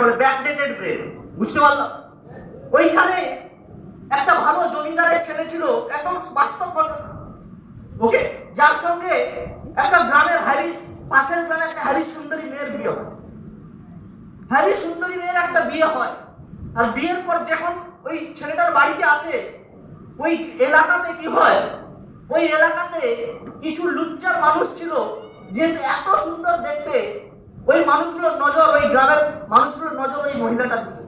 বলে backdated brain বুঝতে পারলাম? ওইখানে একটা ভালো জমিদারের ছেলে ছিল একদম বাস্তব ঘটনা। ওকে, যার সঙ্গে একটা গ্রামের হ্যারি পাশের গ্রামে একটা হ্যারি সুন্দরী মেয়ের বিয়ে হয়। হ্যারি সুন্দরী মেয়ের একটা বিয়ে হয়। আর বিয়ের পর যখন ওই ছেলেটার বাড়িতে আসে, ওই এলাকাতে কি হয়? ওই এলাকাতে কিছু লুচ্চার মানুষ ছিল, যে এত সুন্দর দেখতে ওই মানুষগুলোর নজর, ওই গ্রামের মানুষগুলোর নজর ওই মহিলাটার দিকে।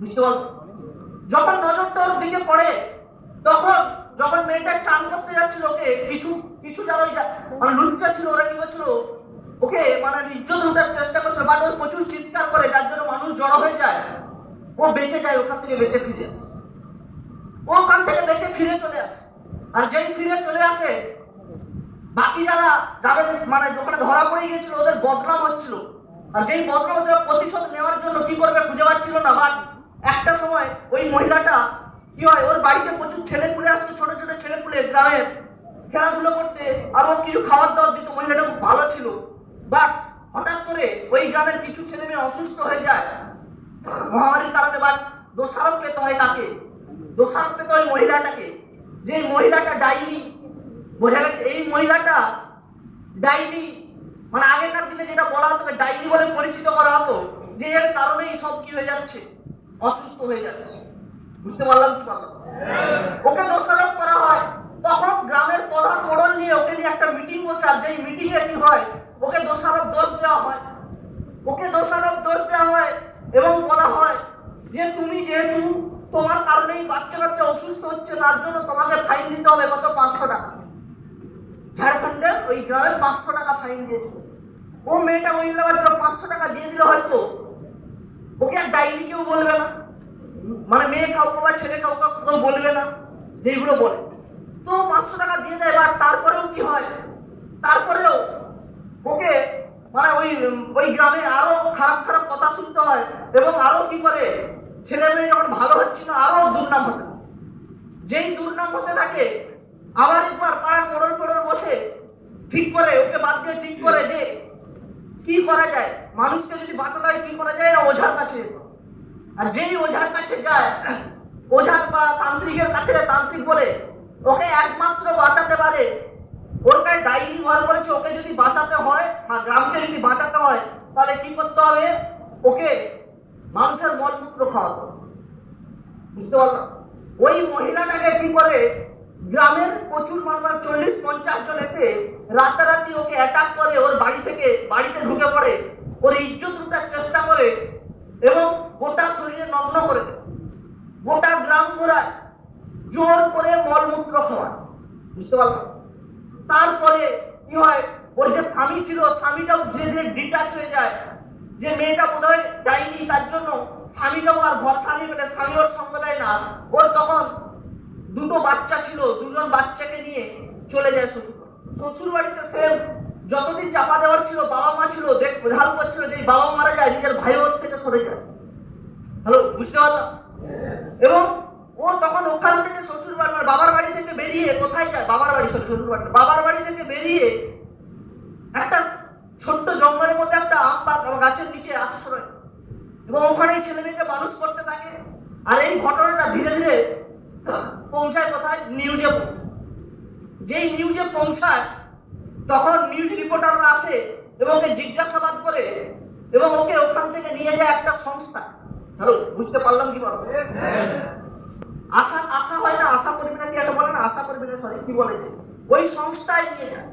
বুঝতে পারল? যখন নজরটা ওর দিকে পড়ে, তখন যখন মেয়েটা চান করতে যাচ্ছিল ওকে, কিছু কিছু যারা ওই মানে লুচ্চা ছিল, ওরা কি করছিল? ওকে মানে ইজ্জত লুটার চেষ্টা করছিল বাট ওই প্রচুর চিৎকার করে, যার জন্য মানুষ জড়ো হয়ে যায়। ও বেঁচে যায়, ওখান থেকে বেঁচে ফিরে আসে। ও ওখান থেকে বেঁচে ফিরে চলে আসে। আর যেই ফিরে চলে আসে বাকি যারা, যাদের মানে ওখানে ধরা পড়ে গিয়েছিল ওদের বদনাম হচ্ছিল। আর যেই বদনাম হচ্ছিল, প্রতিশোধ নেওয়ার জন্য কি করবে খুঁজে পাচ্ছিল না। বাট একটা সময় ওই মহিলাটা কি হয়, ওর বাড়িতে প্রচুর ছেলে পুলে আসতো, ছোট ছোট ছেলে পুলে গ্রামের খেলাধুলো করতে, আরও কিছু খাবার দাবার দিত, মহিলাটা খুব ভালো ছিল। বাট হঠাৎ করে ওই গ্রামের কিছু ছেলে মেয়ে অসুস্থ হয়ে যায়। মহামারীর কারণে বাট দোষারোপ পেতে হয় কাকে দোষারোপ পেতে হয় মহিলাটাকে। যে মহিলাটা ডাইনি বোঝা গেছে এই মহিলাটা ডাইনি মানে আগেকার দিনে যেটা বলা হতো ডাইনি বলে পরিচিত করা হতো, যে এর কারণেই সব কি হয়ে যাচ্ছে? অসুস্থ হয়ে যাচ্ছে। বুঝতে পারলাম কি পারলাম ওকে দোষারোপ করা হয়। তখন গ্রামের প্রধান মোড়ল নিয়ে ওকে নিয়ে একটা মিটিং বসে আর যেই মিটিং এ কি হয়, ওকে দোষারোপ দোষ দেওয়া হয়। ওকে দোষারোপ দোষ দেওয়া হয় এবং বলা হয় যে তুমি যেহেতু তোমার কারণেই বাচ্চা কাচ্চা অসুস্থ হচ্ছে, তার জন্য তোমাকে ফাইন দিতে হবে কত? পাঁচশো টাকা। ঝাড়খণ্ডে ওই গ্রামে পাঁচশো টাকা ফাইন দিয়েছিল। ও মেয়েটা ওই ছিল পাঁচশো টাকা দিয়ে দিলে হয়তো ওকে আর ডাইনি কেউ বলবে না। মানে মেয়ে কাউকে বা ছেলে কাউকে কেউ বলবে না, যেইগুলো বলে। তো পাঁচশো টাকা দিয়ে দেয়, এবার তারপরেও কি হয়? তারপরেও ওকে মানে ওই ওই গ্রামে আরও খারাপ খারাপ কথা শুনতে হয় এবং আরও কি করে, ছেলে মেয়ে যখন ভালো হচ্ছে না, আরও দুর্নাম হতে যেই দুর্নাম হতে থাকে আবার একবার পাড়ার মোড়ল টোড়ল বসে ঠিক করে, ওকে বাদ দিয়ে ঠিক করে যে কি করা যায়, মানুষকে যদি বাঁচাতে হয় কি করা যায়, ওঝার কাছে। আর যেই ওঝার কাছে যায়, ওঝার বা তান্ত্রিকের কাছে, তান্ত্রিক বলে, ওকে একমাত্র বাঁচাতে পারে। ওর কাছে ডাইনি ঘর করেছে ওকে যদি বাঁচাতে হয় বা গ্রামকে যদি বাঁচাতে হয়, তাহলে কি করতে হবে? ওকে মানুষের মলমূত্র খাওয়াতে বুঝতে পারলাম? ওই মহিলাটাকে কি করে গ্রামের প্রচুর মানুষ মানে চল্লিশ, পঞ্চাশ জন এসে রাতারাতি ওকে অ্যাটাক করে, ওর বাড়ি থেকে, বাড়িতে ঢুকে পড়ে। ওর ইজ্জত লুটার চেষ্টা করে এবং গোটা শরীরে নগ্ন করে দেয়। গোটা গ্রাম ঘোরায়। জোর করে মলমূত্র খাওয়ায়। বুঝতে পারলাম? তারপরে কি হয়? ওর যে স্বামী ছিল, স্বামীটাও ধীরে ধীরে ডিটাচ হয়ে যায়। যে মেয়েটা বোধহয় যায়নি, তার জন্য স্বামীটাও আর ভরসা নিয়ে পেলে স্বামী ওর সঙ্গ দেয় না। ওর তখন দুটো বাচ্চা ছিল, দুজন বাচ্চাকে নিয়ে চলে যায় শ্বশুর শ্বশুর বাড়িতে সে যতদিন চাপা দেওয়ার ছিল, বাবা মা ছিল, দেখ ধার করছিল যে বাবা মারা যায়, নিজের ভাই ওর থেকে সরে যায়। হ্যালো বুঝতে পারলাম? এবং ও তখন ওখান থেকে শ্বশুর বাড়ি মানে বাবার বাড়ি থেকে বেরিয়ে কোথায় যায়? বাবার বাড়ি, সরি শ্বশুর বাড়ি বাবার বাড়ি থেকে বেরিয়ে একটা ছোট্ট জঙ্গলের মধ্যে একটা আম গাছের নিচে আশ্রয়। এবং ওখানেই ছেলে মেয়েকে মানুষ করতে থাকে। আর এই ঘটনাটা ধীরে ধীরে পৌঁছায় কোথায়? নিউজে পৌঁছায়। যেই নিউজে পৌঁছায়, তখন নিউজ রিপোর্টাররা আসে এবং ওকে জিজ্ঞাসাবাদ করে এবং ওকে ওখান থেকে নিয়ে যায় একটা সংস্থা। হ্যালো, বুঝতে পারলাম কি বলো? আশা আশা হয় না? আশা করবি না কি একটা বলে না? আশা করবি না সরি কি বলে যে? ওই সংস্থায় নিয়ে যায়।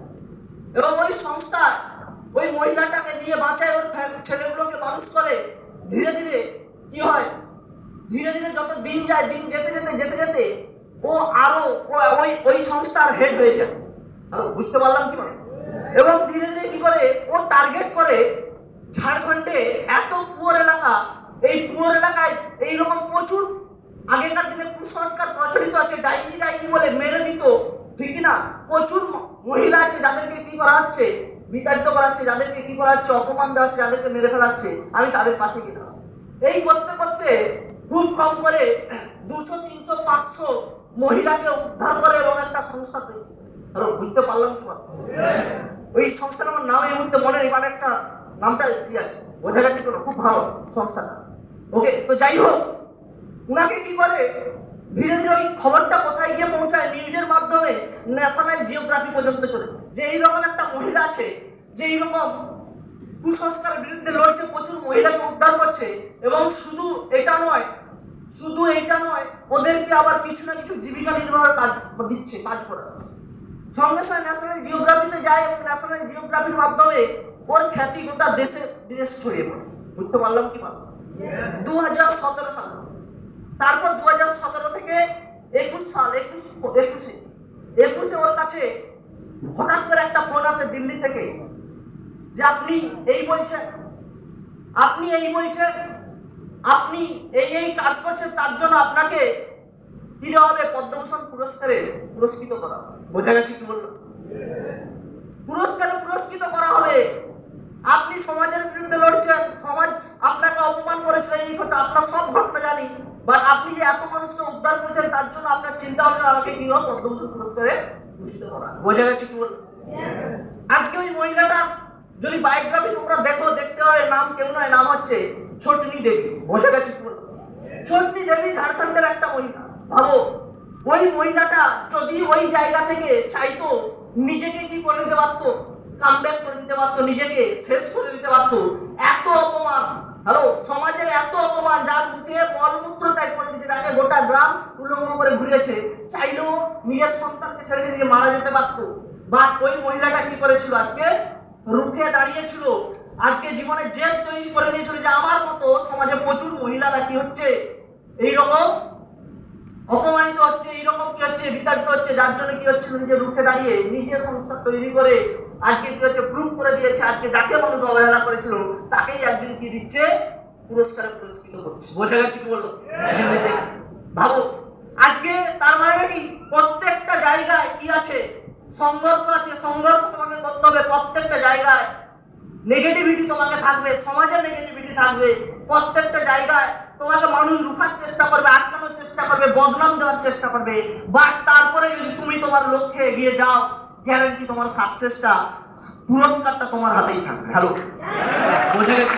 এবং ওই সংস্থা ওই মহিলাটাকে নিয়ে বাঁচায় ওর ছেলেগুলোকে মানুষ করে। ধীরে ধীরে কি হয়? ধীরে ধীরে যত দিন যায়, দিন যেতে যেতে যেতে যেতে, ও আরও ওই ওই সংস্থার হেড হয়ে যায়। বুঝতে পারলাম কি মানে? এবং ধীরে ধীরে কি করে? ও টার্গেট করে ঝাড়খণ্ডে এত পুয়ার এলাকা, এই পুয়ার এলাকায় এইরকম প্রচুর আগেকার দিনে কুসংস্কার প্রচলিত আছে, ডাইনি ডাইনি বলে মেরে দিত, ঠিক না? প্রচুর মহিলা আছে যাদেরকে কি করা হচ্ছে? বিতাড়িত করা হচ্ছে, যাদেরকে কি করা হচ্ছে? অপমান দেওয়া হচ্ছে, যাদেরকে মেরে ফেলা হচ্ছে, আমি তাদের পাশে গিয়ে এই করতে করতে খুব কম করে দুশো, তিনশো, পাঁচশো মহিলাকে উদ্ধার করে এবং একটা সংস্থা তৈরি। হ্যালো বুঝতে পারলাম কি ওই সংস্থার আমার নাম এই মুহূর্তে মনে নেই মানে একটা নামটা কি আছে, বোঝা গেছে কোনো, খুব ভালো সংস্থাটা ওকে, তো যাই হোক, উনাকে কি করে, ধীরে ধীরে ওই খবরটা কোথায় গিয়ে পৌঁছায় নিউজের মাধ্যমে, ন্যাশনাল জিওগ্রাফি পর্যন্ত চলে। যে এইরকম একটা মহিলা আছে, যে এইরকম কুসংস্কারের বিরুদ্ধে লড়ছে প্রচুর মহিলাকে উদ্ধার করছে এবং শুধু এটা নয় শুধু এটা নয় ওদেরকে আবার কিছু না কিছু জীবিকা নির্বাহের কাজ দিচ্ছে কাজ করা সঙ্গে সঙ্গে ন্যাশনাল জিওগ্রাফিতে যায় এবং ন্যাশনাল জিওগ্রাফির মাধ্যমে ওর খ্যাতি গোটা দেশে বিদেশ ছড়িয়ে পড়ে। বুঝতে পারলাম কি পারলাম? দু হাজার সতেরো সাল তারপর দু হাজার সতেরো থেকে একুশ সাল একুশ একুশে একুশে ওর কাছে হঠাৎ করে একটা ফোন আসে দিল্লি থেকে। যে আপনি এই বলছেন আপনি এই বলছেন আপনি এই এই কাজ করছেন তার জন্য আপনাকে কি দেওয়া হবে পদ্মভূষণ পুরস্কারে পুরস্কৃত করা হবে। বোঝা গেছে কি বলল পুরস্কারে পুরস্কৃত করা হবে। আপনি সমাজের বিরুদ্ধে লড়ছেন সমাজ আপনাকে অপমান করেছে এই কথা আপনার সব ঘটনা জানি। বাট আপনি যে এত মানুষকে উদ্ধার করেছেন তার জন্য আপনার চিন্তা ভাবনা আমাকে কি হবে? পদ্মভূষণ পুরস্কারে ভূষিত করা বোঝা গেছে কি বলল আজকে ওই মহিলাটা যদি বায়োগ্রাফি তোমরা দেখো, দেখতে হয় নাম কেউ নয়, নাম হচ্ছে ছোটনি দেবী। বোঝা গেছে ছোটনি দেবী ঝাড়খণ্ডের একটা মহিলা। ভাবো, ওই মহিলাটা যদি ওই জায়গা থেকে চাইতো, নিজেকে কি করে নিতে পারতো? কামব্যাক করে নিতে পারতো, নিজেকে শেষ করে দিতে পারতো। এত অপমান। হ্যালো সমাজের এত অপমান, যার মুখে মলমূত্র ত্যাগ করে দিয়েছে তাকে গোটা গ্রাম উলঙ্গ করে ঘুরেছে চাইলেও নিজের সন্তানকে ছেড়ে দিয়ে মারা যেতে পারতো। বাট ওই মহিলাটা কি করেছিল আজকে? রুখে দাঁড়িয়েছিল। আজকে জীবনে জেদ তৈরি করে নিয়েছিল যে আমার মতো সমাজে প্রচুর মহিলারা কি হচ্ছে। এইরকম অপমানিত হচ্ছে, এইরকম কি হচ্ছে, বিতাড়িত হচ্ছে, যার জন্য কি হচ্ছে নিজে রুখে দাঁড়িয়ে নিজে সংস্থা তৈরি করে আজকে কি হচ্ছে প্রুভ করে দিয়েছে, আজকে যাকে মানুষ অবহেলা করেছিল, তাকেই একদিন কি দিচ্ছে, পুরস্কারে পুরস্কৃত করছে। বোঝা যাচ্ছে কি বলো? দিল্লিতে। ভাবো, আজকে তার মানে কি? প্রত্যেকটা জায়গায় কি আছে? সংঘর্ষ আছে, সংঘর্ষ তোমাকে করতে হবে প্রত্যেকটা জায়গায়। নেগেটিভিটি তোমাকে থাকবে, সমাজে নেগেটিভিটি থাকবে। প্রত্যেকটা জায়গায় তোমাকে মানুষ রুখার চেষ্টা করবে, আটকানোর চেষ্টা করবে, বদনাম দেওয়ার চেষ্টা করবে। বাট তারপরে যদি তুমি তোমার লক্ষ্যে এগিয়ে যাও গ্যারান্টি তোমার সাকসেসটা পুরস্কারটা তোমার হাতেই থাকবে। হ্যালো বোঝা গেছে?